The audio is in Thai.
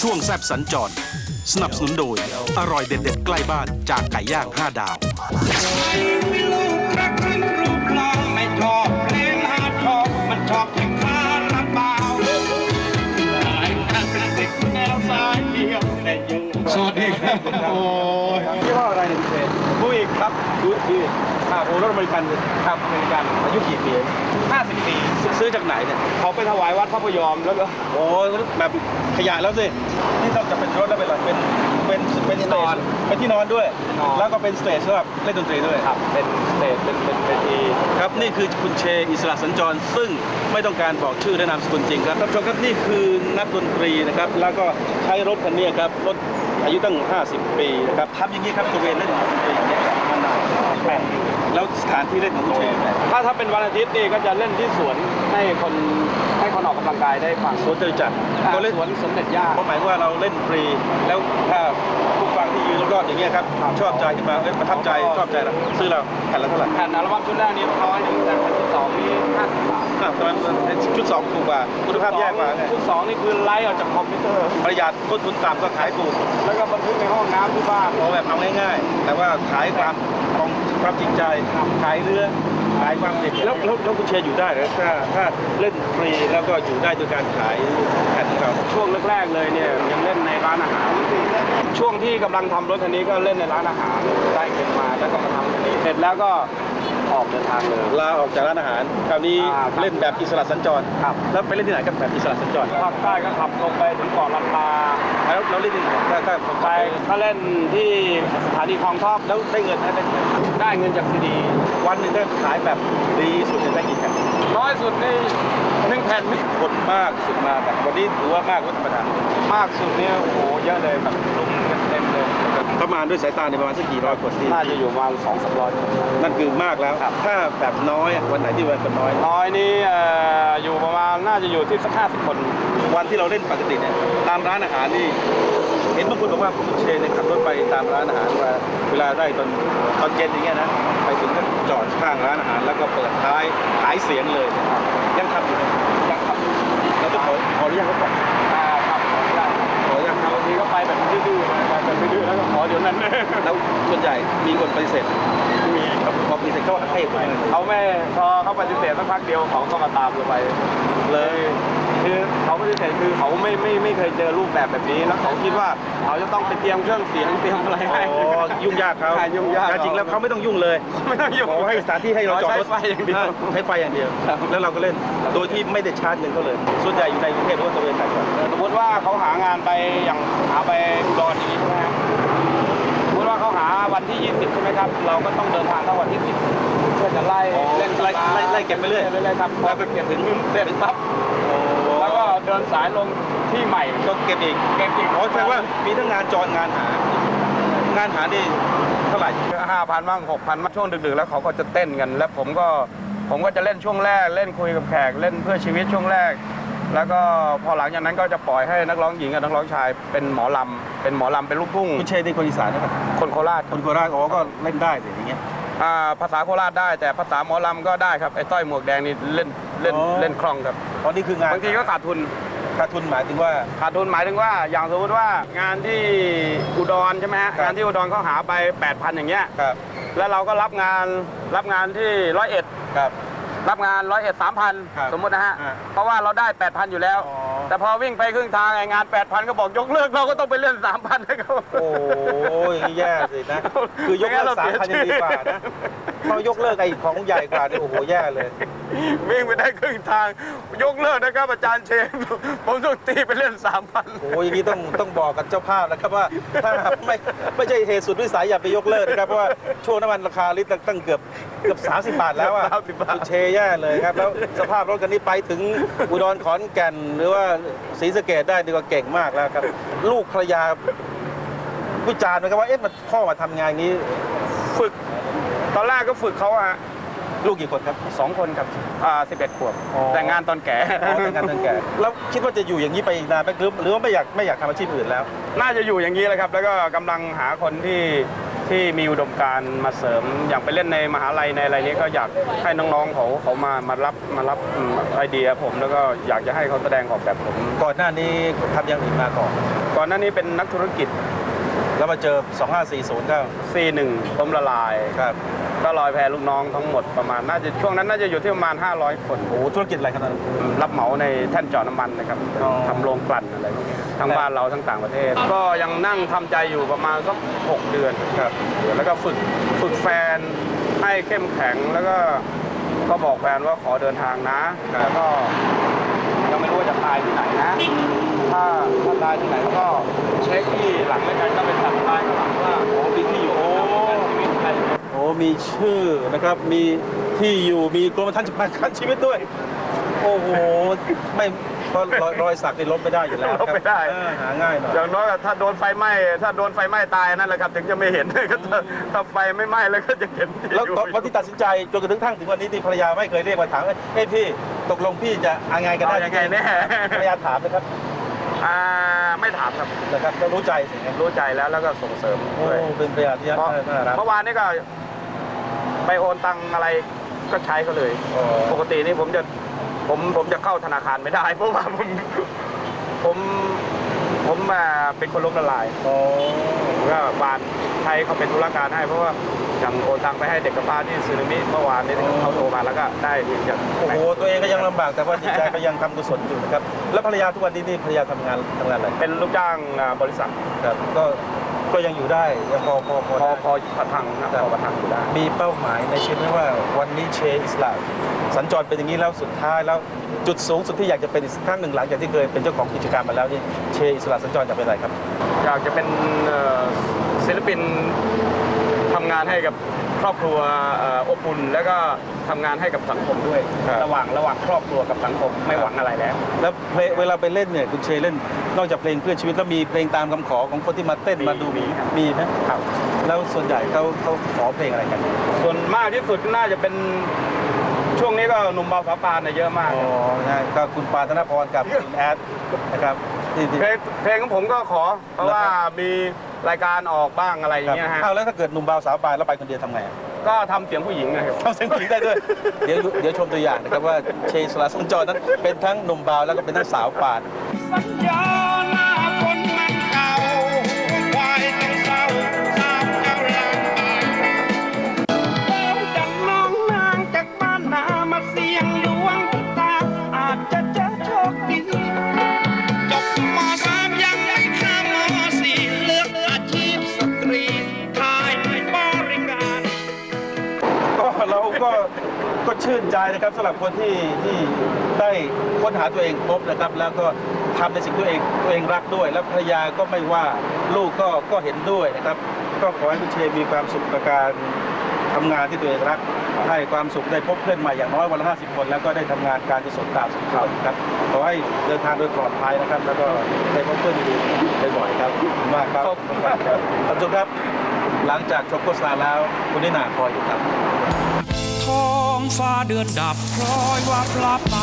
ช่วงแซบสัญจร สนับสนุนโดย อร่อยเด็ดๆ ใกล้บ้านจากไก่ย่าง 5 ดาวลูกรักขึ้นรูปหล่อไม่ชอบเพลงฮาร์ดคอร์มันชอบที่คาราบาวสายการเป็นเด็กแนวสายเดียวแต่ยังสวัสดีครับ โอ้ยยี่ห้ออะไรเนี่ยพี่เชนผู้อีกครับดูดีอ่าโอ้รถอเมริกันครับอเมริกันอายุกี่ปี 50 ปี ซื้อจากไหนเนี่ย เขาไปถวายวัดพระพยอมแล้วก็โอ้แบบขยะแล้วสิ นี่นอกจากเป็นรถแล้วเป็นอะไรเป็น เป็น เป็นสเตจเป็นที่นอนด้วยแล้วก็เป็นสเตจสำหรับเล่นดนตรีด้วย ครับ เป็นสเตจเป็นเป็นเวทีครับนี่คือคุณเชอิสระสัญจร ซึ่งไม่ต้องการบอกชื่อและนามสกุลจริงครับท่านผู้ชมครับนี่คือนักดนตรีนะครับ แล้วก็ใช้รถคันนี้ครับ รถอายุตั้ง 50 ปีนะครับทำอย่างนี้ครับตระเวนเล่นดนตรีอย่างนี้ยมานานแปดปี แล้วสถานที่เล่นของคุณเชนถ้าถ้าเป็นวันอาทิตย์นี่ก็จะเล่นที่สวน ให้คนให้คนออกกำลังกายได้ฟังสวนจตุจักรอ่าเราเล่นสวนสมเด็จย่าเพราะหมายว่าเราเล่นฟรี แล้วถ้าผู้ฟังที่ยืนรอบๆอย่างเงี้ยครับชอบใจขึ้นมาเอ้ยประทับใจชอบใจละซื้อเราแผ่นละเท่าไหร่แผ่นอัลบั้มชุดแรกนี้เขาให้หนึ่งแต่แผ่นที่สองนี่ห้าสิบบาทอะทำไมชุดสองถูกกว่าคุณภาพแย่กว่าไงชุดสองนี่คือไลฟ์ออกจากคอมพิวเตอร์ ประหยัดต้นทุนต่ำก็ขายถูก แล้วก็บันทึกในห้องน้ำที่บ้าน เอาแบบเอาง่ายๆ แต่ว่าขายความของความจริงใจ ขายเรือ ขายความเด็ดแล้วแล้วแล้วคุณเชียร์อยู่ได้เหรอถ้าถ้าเล่นฟรีแล้วก็อยู่ได้โดยการขายแผ่นของเราช่วงแรกๆเลยเนี่ยยังเล่นในร้านอาหาร ช่วงที่กำลังทำรถคันนี้ก็เล่นในร้านอาหารได้เงินมาแล้วก็มาทำคันนี้เสร็จแล้วก็ ออกเดินทางเลย ลาออกจากร้านอาหาร คราวนี้อ่าครับ เล่นแบบอิสระสัญจร ครับแล้วไปเล่นที่ไหนกันแบบอิสระสัญจรภาคใต้ก็ขับลงไปถึงเกาะลันตาแล้วเราเล่นที่ไหนถ้าถ้าผมไปไปก็เล่นที่สถานีคลองทอบแล้วได้เงินไหมได้เงินได้เงินจากซีดีวันหนึ่งถ้าขายแบบดีสุดเนี่ยได้กี่แผ่นน้อยสุดนี่หนึ่งแผ่นไม่คนมากสุดมาแบบวันนี้ถือว่ามากกว่าธรรมดามากสุดเนี่ยโอ้โหเยอะเลยแบบลุมกันเต็มเลย ประมาณด้วยสายตาในยประมาณสักกี่ร้อยคนที่น่าจะอยู่ประมาณสองสามร้อย นั่นคือมากแล้ว ครับ ถ้าแบบน้อยอะวันไหนที่วันเป็นน้อย น้อยนี่เอ่ออยู่ประมาณน่าจะอยู่ที่สักห้าสิบคน วันที่เราเล่นปกติเนี่ยตามร้านอาหารนี่เห็นบางคนบอกว่าคุณเชนเนี่ยขับรถไปตามร้านอาหารว่าเวลาได้ตอนตอนเย็นอย่างเงี้ยนะไปถึงก็จอดข้างร้านอาหาร แล้วก็เปิดท้ายขายเสียงเลย ยังทำอยู่ไหมยังขับเราต้องขอขออนุญาตเขาก่อน อ่าขับไม่ได้ ขออนุญาตเขาบางทีก็ไปแบบดื้อๆนะไปแบบดื้อๆแล้วก็ขอเดี๋ยวนั้นแล้วส่วนใหญ่มีคนปฏิเสธมีพอปฏิเสธเขาให้ผมเขาไม่พอเขาปฏิเสธสักพักเดียวเขาก็มาตามเราไปเลย คือเขาปฏิเสธคือเขาไม่ไม่ไม่เคยเจอรูปแบบแบบนี้ แล้วเขาคิดว่าเขาจะต้องไปเตรียมเครื่องเสียงเตรียมอะไรอ๋ให้อยุ่งยากเขาใช่ยุ่งยาก แต่จริงแล้วเขาไม่ต้องยุ่งเลยไม่ต้องยุ่งขอให้สถานที่ให้เราจอดรถใช้ไฟอย่างเดียวใช้ไฟอย่างเดียว ครับ แล้วเราก็เล่น โดยที่ไม่ได้ชาร์จเงินเขาเลย ส่วนใหญ่อยู่ในกรุงเทพหรือว่าตะเวนต่างจังหวัด สมมติว่าเขาหางานไปอย่างหาไปอุดรอย่างนี้ใช่ไหมครับสมมติว่าเขาหาวันที่ 20 ใช่ไหมครับ เราก็ต้องเดินทางตั้งวันที่ 10 เพื่อจะไล่อ๋อเล่นไล่ไล่ไล่เก็บไปเรื่อยเรื่อยๆครับพอไปเก็บถึงเสร็จปั๊บแล้แล้ววก็ก็ เดินสายลงที่ใหม่ก็เก็บอีกเก็บอีกอ๋อแสดงว่ามีทั้งงานจรงานหา งานหานี่เท่าไหร่ห้าพันบ้างหกพันบ้างช่วงดึกๆแล้วเขาก็จะเต้นกัน แล้วผมก็ผมก็จะเล่นช่วงแรก เล่นคุยกับแขกเล่นเพื่อชีวิตช่วงแรก แล้วก็พอหลังจากนั้นก็จะปล่อยให้นักร้องหญิงกับนักร้องชายเป็นหมอลำเป็นหมอลำเป็นลูกทุ่งคุณเชนนี่คนอีสานใช่ไหมคนโคราชคนโคราชอ๋อก็เล่นได้สิอย่างเงี้ยอ่า ภาษาโคราชได้ แต่ภาษาหมอลำก็ได้ครับไอ้ต้อยหมวกแดงนี่เล่นเล่นอ๋อ เล่นคล่องครับอ๋อนี่คืองานบางทีก็ขาดทุน ขาดทุนหมายถึงว่า ขาดทุนหมายถึงว่า อย่างสมมติว่างานที่อุดรใช่ไหมฮะครับ งานที่อุดรเขาหาไป 8,000 อย่างเงี้ย ครับแล้วเราก็รับงานรับงานที่ร้อยเอ็ดครับ รับงานร้อยเอ็ดสามพันครับสมมตินะฮะ อ่าเพราะว่าเราได้8,000อยู่แล้ว อ๋อ แต่พอวิ่งไปครึ่งทางไอ้งาน8,000ก็บอกยกเลิกเราก็ต้องไปเล่น3,000ให้เขา โอ้ยแย่สินะ คือยกเลิกไม่งั้นเราสามเสียพันยังดีกว่านะ เขายกเลิกไอ้ของใหญ่กว่านี่โอ้โหแย่เลย วิ่งไปได้ครึ่งทาง ยกเลิกนะครับ อาจารย์เชนผมต้องตีไปเล่น3,000โอ้ยอย่างนี้ต้องต้องบอกกับเจ้าภาพนะครับว่าถ้าไม่ไม่ใช่เหตุสุดวิสัยอย่าไปยกเลิกนะครับ เพราะว่าช่วงน้ำมันราคาลิตรละตั้งเกือบเกือบ 30 บาทแล้วอะ30บาท เชแย่เลยครับ แล้วสภาพรถคันนี้ไปถึงอุดรขอนแก่น หรือว่าศรีสะเกดได้ดีกว่าเก่งมากแล้วครับ ลูกภรรยาวิจารณ์ไหมครับว่าเอ๊ะมันพ่อมาทำงานอย่างนี้ ฝึก ตอนแรกก็ฝึกเขาอะลูกกี่คนครับสองคนกับอ่าสิบเอ็ดขวบอ๋อ แต่งงานตอนแก่ อ๋อแต่งงานตั้งแก่แล้วคิดว่าจะอยู่อย่างนี้ไปอีกนานไหมหรือหรือว่าไม่อยากไม่อยากทำอาชีพอื่นแล้ว น่าจะอยู่อย่างนี้แหละครับ แล้วก็กำลังหาคนที่ที่มีอุดมการณ์มาเสริม อย่างไปเล่นในมหาลัยในอะไรนี้ก็อยากให้น้องๆเขาเขามามารับมารับอืมไอเดียผม แล้วก็อยากจะให้เขาแสดงออกแบบผม ก่อนหน้านี้ทำอย่างอื่นมาก่อน ก่อนหน้านี้เป็นนักธุรกิจ แล้วมาเจอ 2540ก็ C1 ล้มละลาย ครับก็ลอยแพลูกน้องทั้งหมดประมาณน่าจะช่วงนั้นน่าจะอยู่ที่ประมาณ 500 คนโอ้โหธุรกิจอะไรขนาดนั้น รับเหมาในแท่นเจาะน้ำมันนะครับอ๋อ ทำโรงกลั่นอะไรพวกนี้ทั้งบ้านเราทั้งต่างประเทศ ก็ยังนั่งทำใจอยู่ประมาณสัก6เดือนครับแล้วก็ฝึกฝึกแฟนให้เข้มแข็งแล้วก็ก็บอกแฟนว่าขอเดินทางนะแล้วก็ยังไม่รู้ว่าจะตายที่ไหนนะ ถ้าถ้าตายที่ไหนก็เช็คที่ หลังแล้วกันก็ไปสับตายข้างหลังว่าโอ้มีที่อยู่โอ้ชีวิตใครโอ้มีชื่อนะครับ มีที่อยู่มีกรมธรรม์ประกันชีวิตด้วย โอ้โหไม่เพราะรอยรอยสักนี่ลบไม่ได้อยู่แล้วลบไม่ได้ เออหาง่ายหน่อยอย่างน้อยถ้าโดนไฟไหม้ถ้าโดนไฟไหม้ตายนั่นแหละครับ ถึงจะไม่เห็นถ้าถ้าไฟไม่ไหม้แล้วก็จะเห็นที่แล้วอยู่ตอนวันที่ตัดสินใจจนกระทั่งถึงวันนี้ที่ภรรยาไม่เคยเรียกมาถามว่าเอ้ยพี่ตกลงพี่จะยังไงกันได้เอายังไงแน่ภรรยาถามนะครับ อ่าไม่ถามครับนะครับก็รู้ใจสิครับรู้ใจแล้วแล้วก็ส่งเสริมโอ้ด้วยเป็นภรรยาที่เพราะน่ารักเมื่อวานนี้ก็ ไปโอนตังอะไรก็ใช้เขาเลย อ๋อปกตินี่ผมจะผมผมจะเข้าธนาคารไม่ได้ เพราะว่าผมผมผมมาเป็นคนล้มละลายโอ้ผมก็บานใช้เขาเป็นธุรการให้เพราะว่า อย่างโอนตังไปให้เด็กกำพร้าที่ซึนามิเมื่อวานนี้เขาโทรมาแล้วก็ได้ที่จะโอ้โหตัวเองก็ยังลำบากแต่ว่าจิตใจก็ยังทำกุศลอยู่นะครับแล้วภรรยาทุกวันนี้นี่ภรรยาทำงานทำงานอะไรเป็นลูกจ้างอ่าบริษัทครับก็ก็ยังอยู่ได้ยังพอพอพอพอได้พอประทังนะพอประทังอยู่ได้มีเป้าหมายในชีวิตไหมว่าวันนี้เชอิสลามสัญจรเป็นอย่างนี้แล้วสุดท้ายแล้วจุดสูงสุดที่อยากจะเป็นอีกสักครั้งหนึ่งหลังจากที่เคยเป็นเจ้าของกิจการมาแล้วนี่เชอิสลามสัญจรจะเป็นอะไรครับ อยากจะเป็นเอ่อศิลปิน ทำงานให้กับครอบครัวเอ่ออบอุ่นแล้วก็ทำงานให้กับสังคมด้วยครับระหว่างระหว่างครอบครัวกับสังคมไม่หวังอะไรแล้ว แล้วเพลงเวลาไปเล่นเนี่ยคุณเชเล่น นอกจากเพลงเพื่อชีวิตแล้วมีเพลงตามคำขอของคนที่มาเต้นมีมาดูมีครับมีไหมครับ แล้วส่วนใหญ่เขาเขาขอเพลงอะไรกัน ส่วนมากที่สุดน่าจะเป็นช่วงนี้ก็หนุ่มเบาสาวปานเนี่ยเยอะมากอ๋อนะก็คุณปานธนพรกับคุณแอดนะครับที่ที่เพลงเพลงของผมก็ขอเพราะว่ามี รายการออกบ้างอะไรอย่างเงี้ยครับฮะอ้าวแล้วถ้าเกิดหนุ่มบ่าวสาวปานแล้วไปคนเดียวทำไงอะก็ทำเสียงผู้หญิงนะครับ ทำเสียงผู้หญิงได้ด้วย เดี๋ยวเดี๋ยวชมตัวอย่างนะครับว่าเชสลาสัญจรนั้นเป็นทั้งหนุ่มบ่าวแล้วก็เป็นทั้งสาวปาน สัญญา ก็ชื่นใจนะครับสำหรับคนที่ที่ได้ค้นหาตัวเองพบนะครับ แล้วก็ทำในสิ่งที่ตัวเองตัวเองรักด้วย แล้วภรรยาก็ไม่ว่าลูกก็ก็เห็นด้วยนะครับ ก็ขอให้คุณเชมีความสุขกับการทำงานที่ตัวเองรักให้ความสุขได้พบเพื่อนใหม่อย่างน้อยวันละห้าสิบคน แล้วก็ได้ทำงานการกุศลตามสมควรครับขอให้เดินทางโดยปลอดภัยนะครับ แล้วก็ได้พบเพื่อนดีๆบ่อยๆครับขอบคุณมากครับขอบคุณครับท่านผู้ชมครับ หลังจากชมโฆษณาแล้วคุณนิน่าคอยอยู่ครับท้อง ฟ้าเดือนดับพลอยว่าปลาไป